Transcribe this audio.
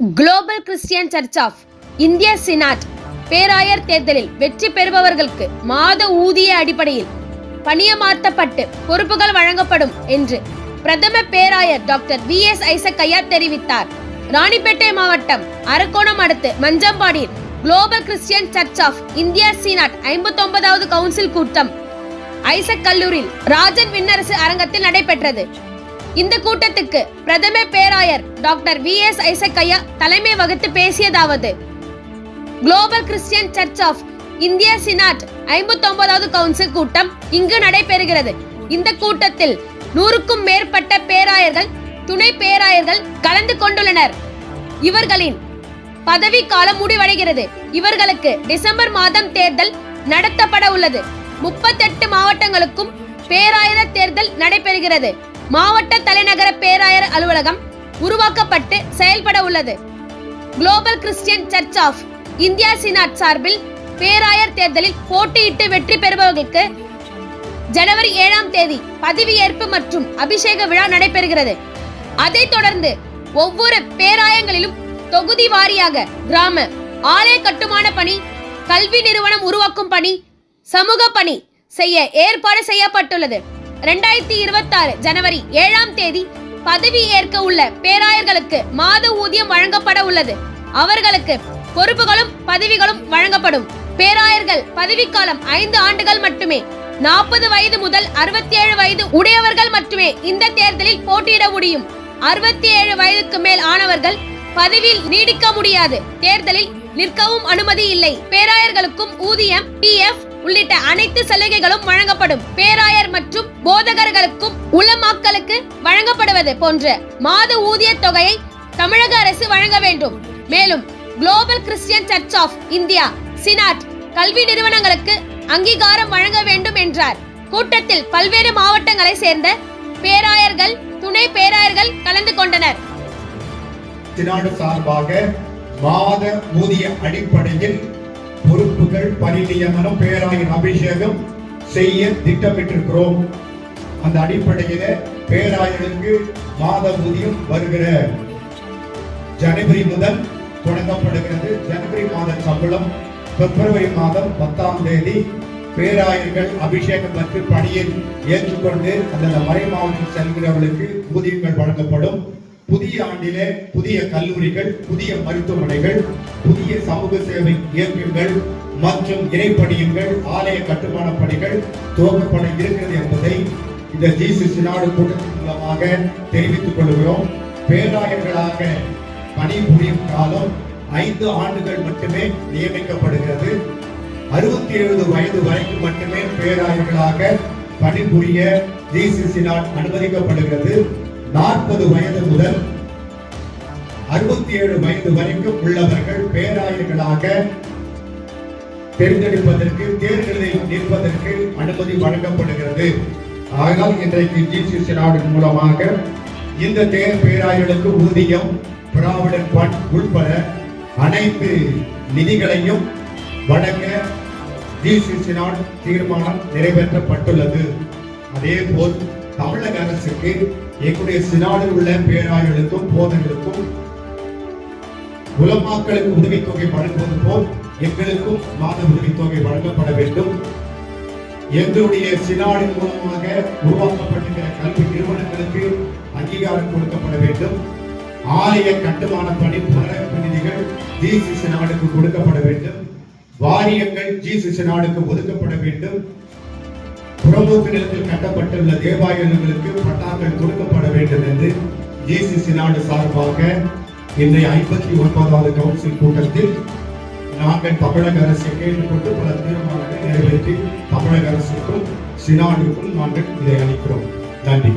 Global Christian church of India synod பேராயர் தேர்தலில் வெற்றி பெறுபவர்களுக்கு மாத ஊதிய அடிப்படையில் பணியமாற்றப்பட்டு பொறுப்புகள் வழங்கப்படும் என்று பிரதம பேராயர் டாக்டர் வி எஸ் ஐசக் ஐயா தெரிவித்தார் ராணிப்பேட்டை மாவட்டம் அரக்கோணம் அடுத்து மஞ்சம்பாடியில் global Christian church of India synod ஐம்பத்தி ஒன்பதாவது கவுன்சில் கூட்டம். ஐசக் கல்லூரியில் ராஜன் விண்ணரசு அரங்கத்தில் நடைபெற்றது. இந்த கூட்டத்துக்கு பிரதம பேராயர் டாக்டர் வி எஸ் ஐசக்கையா தலைமை வகித்து பேசியதாவது. Global Christian church of India synod ஐம்பத்தொன்பதாவது council கூட்டம் இங்கு நடைபெறுகிறது. இந்த கூட்டத்தில் நூறுக்கும் மேற்பட்ட பேராயர்கள் துணை பேராயர்கள் கலந்து கொண்டுள்ளனர். இவர்களின் பதவி காலம் முடிவடைகிறது. இவர்களுக்கு டிசம்பர் மாதம் தேர்தல் நடத்தப்பட உள்ளது. முப்பத்தெட்டு மாவட்டங்களுக்கும் பேராயர் தேர்தல் நடைபெறுகிறது. மாவட்ட தலைநகர பேராயர் அலுவலகம் உருவாக்கப்பட்டு செயல்பட உள்ளது. Global Christian church of India synod சார்பில் பேராயர் தேர்தலில் போட்டியிட்டு வெற்றி பெறுபவர்களுக்கு ஜனவரி ஏழாம் தேதி பதவியேற்பு மற்றும் அபிஷேக விழா நடைபெறுகிறது. அதைத் தொடர்ந்து ஒவ்வொரு பேராயங்களிலும் தொகுதி வாரியாக கிராம ஆலய கட்டுமான பணி கல்வி நிறுவனம் உருவாக்கும் பணி சமூக பணி செய்ய ஏற்பாடு செய்யப்பட்டுள்ளது. ரெண்டாயிரத்தி இருபத்தாறு ஜனவரி ஏழாம் தேதி பதவி ஏற்க உள்ள பேராயர்களுக்கு மாத ஊதியம் வழங்கப்பட உள்ளது. அவர்களுக்கு பொறுப்புகளும் பதவிகளும் வழங்கப்படும். பேராயர்கள் பதவிக்காலம் ஐந்து ஆண்டுகள் மட்டுமே. நாற்பது வயது முதல் அறுபத்தி ஏழு வயது உடையவர்கள் மட்டுமே இந்த தேர்தலில் போட்டியிட முடியும். அறுபத்தி ஏழு வயதுக்கு மேல் ஆனவர்கள் பதவியில் நீடிக்க முடியாது. தேர்தலில் நிற்கவும் அனுமதி இல்லை. பேராயர்களுக்கும் ஊதியம் பிஎஃப் உள்ளிட்ட அனைத்து சலுகைகளும் வழங்கப்படும். பேராயர் மற்றும் போதகர்களுக்கும் உளமாக்களுக்கு வழங்கப்படுவது போன்ற மாத ஊதிய தொகையை தமிழக அரசு வழங்க வேண்டும். மேலும் global Christian church of India synod கல்வி நிறுவனங்களுக்கு அங்கீகாரம் வழங்க வேண்டும் என்றார். கூட்டத்தில் பல்வேறு மாவட்டங்களை சேர்ந்த பேராயர்கள் துணை பேராயர்கள் கலந்து கொண்டனர். சினாடு சார்பாக மாத ஊதிய அடிப்படையில் பொறுப்புகள் பணி நியமனம் பேராயின் அபிஷேகம் செய்ய திட்டமிட்டிருக்கிறோம். அந்த அடிப்படையில பேராயனுக்கு மாத ஊதியம் வருகிற ஜனவரி முதல் தொடங்கப்படுகிறது. ஜனவரி மாத சம்பளம் பிப்ரவரி மாதம் பத்தாம் தேதி பேராயர்கள் அபிஷேகம் மற்றும் பணியில் ஏற்றுக்கொண்டு அந்தந்த மறை மாவட்டம் செல்கிறவர்களுக்கு ஊதியங்கள் வழங்கப்படும். புதிய ஆண்டிலே புதிய கல்லூரிகள் புதிய மருத்துவமனைகள் புதிய சமூக சேவை இயக்கங்கள் மற்றும் இணைப்பணியங்கள் ஆலய கட்டுமான பணிகள் துவக்கப்பட இருக்கிறது என்பதை இந்த ஜிசி சினாடு கூட்டத்தின் மூலமாக தெரிவித்துக் கொள்கிறோம். பேராயர்களாக பணிபுரியும் காலம் ஐந்து ஆண்டுகள் மட்டுமே நியமிக்கப்படுகிறது. அறுபத்தி ஏழு வயது வரைக்கும் மட்டுமே பேராயர்களாக பணிபுரிய ஜிசிசினால் அனுமதிக்கப்படுகிறது. நாற்பது வயது முதல் அறுபத்தி ஏழு வயது வரைக்கும் உள்ளவர்கள் பேராயர்களாக தேர்ந்தெடுப்பதற்கு தேர்தலில் நிற்பதற்கு அனுமதி வழங்கப்படுகிறது. ஆனால் இன்றைக்கு ஜிசிசி நாடு மூலமாக இந்த தேர் பேராயர்களுக்கு ஊதியம் பிராவிடன் பண் உட்பட அனைத்து நிதிகளையும் வழங்க ஜிசிசி நாடு தீர்மானம் நிறைவேற்றப்பட்டுள்ளது. அதே போல் தமிழக அரசுக்கு எங்களுடைய சினாடில் உள்ள பேராய்களுக்கும் போதைகளுக்கும் உலமாக்களுக்கு உதவித்தொகை வழங்குவது போல் எங்களுக்கும் மாத உதவித்தொகை வழங்கப்பட வேண்டும். எங்களுடைய சினாடின் மூலமாக உருவாக்கப்பட்டிருக்கிற கல்வி நிறுவனங்களுக்கு அங்கீகாரம் கொடுக்கப்பட வேண்டும். ஆலய கட்டுமான பணி பிரதிநிதிகள் ஜிசிசி நாடுக்கு கொடுக்கப்பட வேண்டும். வாரியங்கள் ஜிசிசி நாடுக்கு ஒதுக்கப்பட வேண்டும். புறம்போக்கு கட்டப்பட்டுள்ள தேவாலயங்களுக்கு பட்டாக்கள் கொடுக்கப்பட வேண்டும் என்று ஜிசிசி நாடு சார்பாக இன்றைய ஐம்பத்தி ஒன்பதாவது கவுன்சில் கூட்டத்தில் நாங்கள் தமிழக அரசை கேட்டுக்கொண்டு பல தீர்மானங்களை நிறைவேற்றி தமிழக அரசுக்கும் சினாடுக்கும் நாங்கள் இதை அளிக்கிறோம். நன்றி.